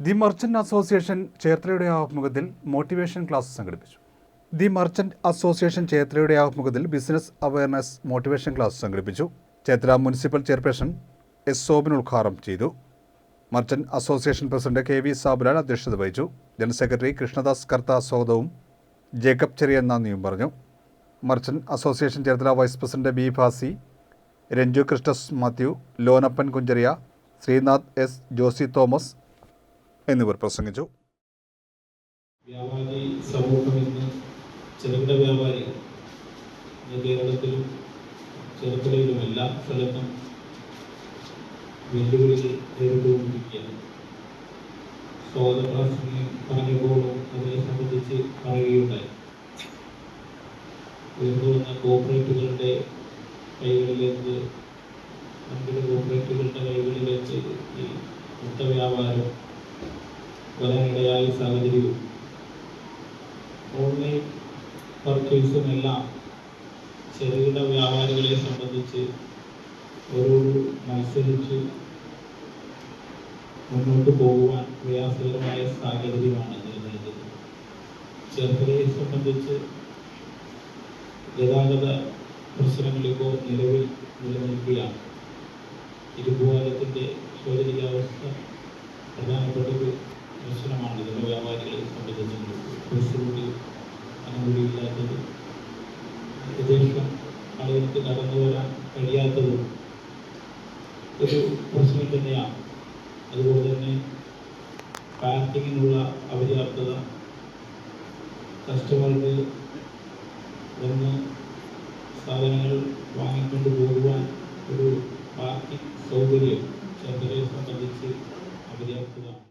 The merchant association ചേത്രയുടെ ആഭിമുഖ്യത്തിൽ motivation class സംഘടിപ്പിച്ചു. ദി മർച്ചന്റ് അസോസിയേഷൻ ചേത്രയുടെ ആഭിമുഖ്യത്തിൽ ബിസിനസ് അവയർനെസ് മോട്ടിവേഷൻ ക്ലാസ് സംഘടിപ്പിച്ചു. Chethra municipal chairperson S Sobin ഉദ്ഘാടനം ചെയ്തു. Merchant association president K V Sabulal അധ്യക്ഷത വഹിച്ചു. ജനറൽ സെക്രട്ടറി കൃഷ്ണദാസ് കർത്ത സ്വാഗതവും ജേക്കബ് ചെറിയ നന്ദിയും പറഞ്ഞു. Merchant association Cherthala vice president B Bhasi Ranju Christus Mathew Lonappan Kunjaria Sreenath S Josi Thomas എന്നിവർ പ്രസംഗിച്ചു. വ്യാപാരി സമൂഹം ഇന്ന് ചെറുകിട വ്യാപാരികൾ കേരളത്തിലും ചെറുകിടയിലും സ്ഥലത്തും വെല്ലുവിളികൾ നേരിട്ടുകൊണ്ടിരിക്കുകയാണ്. സ്വാതന്ത്ര്യ പറഞ്ഞപ്പോഴും അതിനെ സംബന്ധിച്ച് പറയുകയുണ്ടായി. ഉയർന്നു വന്ന കോർപ്പറേറ്റുകളുടെ കൈകളിലേക്ക് വൻകിട കോപ്പറേറ്റുകളുടെ കൈകളിലേക്ക് ഈ മൊത്ത വ്യാപാരം വരാനിടയായ സാഹചര്യവും ഓൺലൈൻ പർച്ചേസും എല്ലാം ചെറുകിട വ്യാപാരികളെ സംബന്ധിച്ച് ഒരു മത്സരിച്ച് മുന്നോട്ട് പോകുവാൻ പ്രയാസകരമായ സാഹചര്യമാണ് നിലനിൽക്കുന്നത്. ചെറുകിടയെ സംബന്ധിച്ച് ഗതാഗത പ്രശ്നങ്ങൾ ഇപ്പോൾ നിലവിൽ നിലനിൽക്കുകയാണ്. ഇരുപോലത്തിന്റെ ശോചനീയാവസ്ഥ പ്രധാനപ്പെട്ട ഒരു പ്രശ്നമാണ് ഇതിന്റെ വ്യാപാരികളെ ബസ്സുകൂടി അനുകൂലിയില്ലാത്തത് വിദേശം ആളുകൾക്ക് നടന്നു വരാൻ കഴിയാത്തതും ഒരു പ്രശ്നം തന്നെയാണ്. അതുപോലെ തന്നെ പാക്കിങ്ങിനുള്ള അപര്യാപ്തത കസ്റ്റമർക്ക് വന്ന് സാധനങ്ങൾ വാങ്ങിക്കൊണ്ട് പോകുവാൻ ഒരു പാർക്കിംഗ് സൗകര്യം ചെറുതരെ സംബന്ധിച്ച് അപര്യാപ്തതാണ്